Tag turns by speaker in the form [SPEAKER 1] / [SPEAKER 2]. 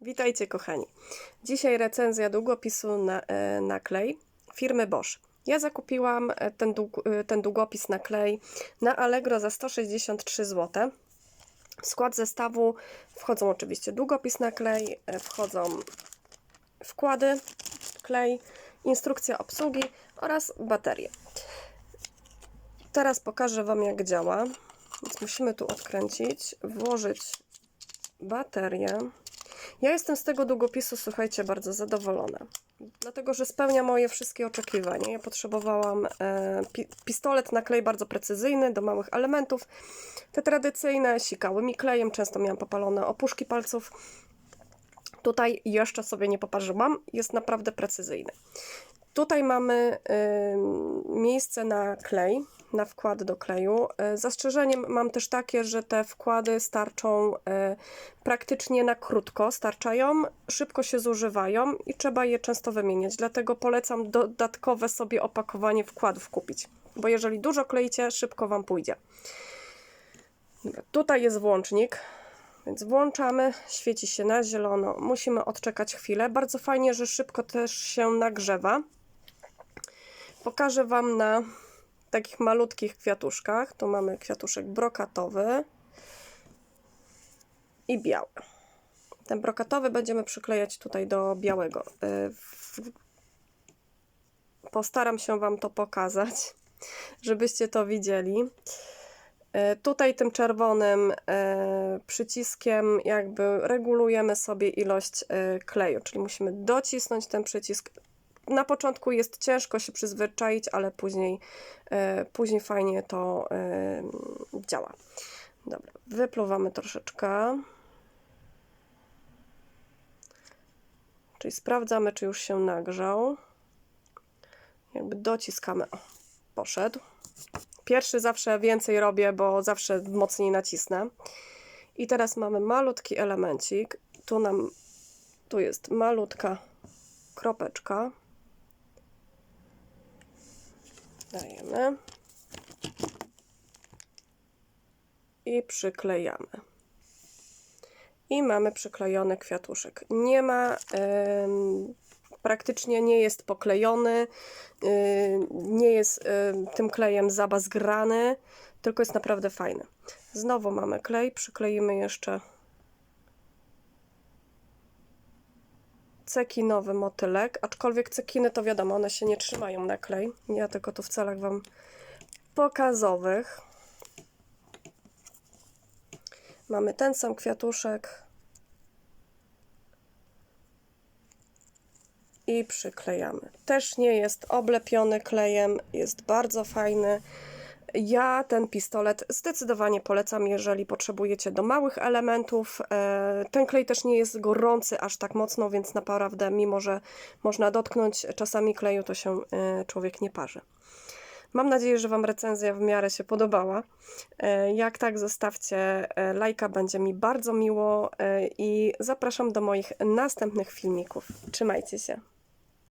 [SPEAKER 1] Witajcie kochani. Dzisiaj recenzja długopisu na, e, na klej firmy Bosch. Ja zakupiłam e, ten, dług, e, ten długopis na klej na Allegro za 163 zł. W skład zestawu wchodzą oczywiście długopis na klej, wchodzą wkłady, klej, instrukcja obsługi oraz baterie. Teraz pokażę Wam jak działa. Więc musimy tu odkręcić, włożyć baterię. Ja jestem z tego długopisu, słuchajcie, bardzo zadowolona. Dlatego, że spełnia moje wszystkie oczekiwania. Ja potrzebowałam e, pi pistolet na klej bardzo precyzyjny do małych elementów. Te tradycyjne sikały mi klejem, często miałam popalone opuszki palców. Tutaj jeszcze sobie nie poparzyłam, jest naprawdę precyzyjny. Tutaj mamy y, miejsce na klej, na wkład do kleju. Y, Zastrzeżeniem mam też takie, że te wkłady starczą y, praktycznie na krótko, starczają, szybko się zużywają i trzeba je często wymieniać. Dlatego polecam dodatkowe sobie opakowanie wkładów kupić, bo jeżeli dużo kleicie, szybko Wam pójdzie. Tutaj jest włącznik, więc włączamy, świeci się na zielono. Musimy odczekać chwilę. Bardzo fajnie, że szybko też się nagrzewa. Pokażę Wam na takich malutkich kwiatuszkach. Tu mamy kwiatuszek brokatowy i biały. Ten brokatowy będziemy przyklejać tutaj do białego. Y, Postaram się Wam to pokazać, żebyście to widzieli. E, Tutaj tym czerwonym e, przyciskiem jakby regulujemy sobie ilość kleju, czyli musimy docisnąć ten przycisk. Na początku jest ciężko się przyzwyczaić, ale później, e, później fajnie to e, działa. Dobra, wypluwamy troszeczkę. Czyli sprawdzamy, czy już się nagrzał. Jakby dociskamy. O, poszedł. Pierwszy zawsze więcej robię, bo zawsze mocniej nacisnę. I teraz mamy malutki elemencik. Tu nam, tu jest malutka kropeczka. Dajemy. I przyklejamy. I mamy przyklejony kwiatuszek. Nie ma, ym, praktycznie nie jest poklejony, yy, nie jest yy, tym klejem zabazgrany, tylko jest naprawdę fajny. Znowu mamy klej, przykleimy jeszcze cekinowy motylek, aczkolwiek cekiny to wiadomo, one się nie trzymają na klej. Ja tylko tu w celach Wam pokazowych. Mamy ten sam kwiatuszek. I przyklejamy. Też nie jest oblepiony klejem, jest bardzo fajny. Ja ten pistolet zdecydowanie polecam, jeżeli potrzebujecie do małych elementów. E, Ten klej też nie jest gorący aż tak mocno, więc naprawdę, mimo że można dotknąć czasami kleju, to się e, człowiek nie parzy. Mam nadzieję, że Wam recenzja w miarę się podobała. E, Jak tak, zostawcie lajka, będzie mi bardzo miło i zapraszam do moich następnych filmików. Trzymajcie się.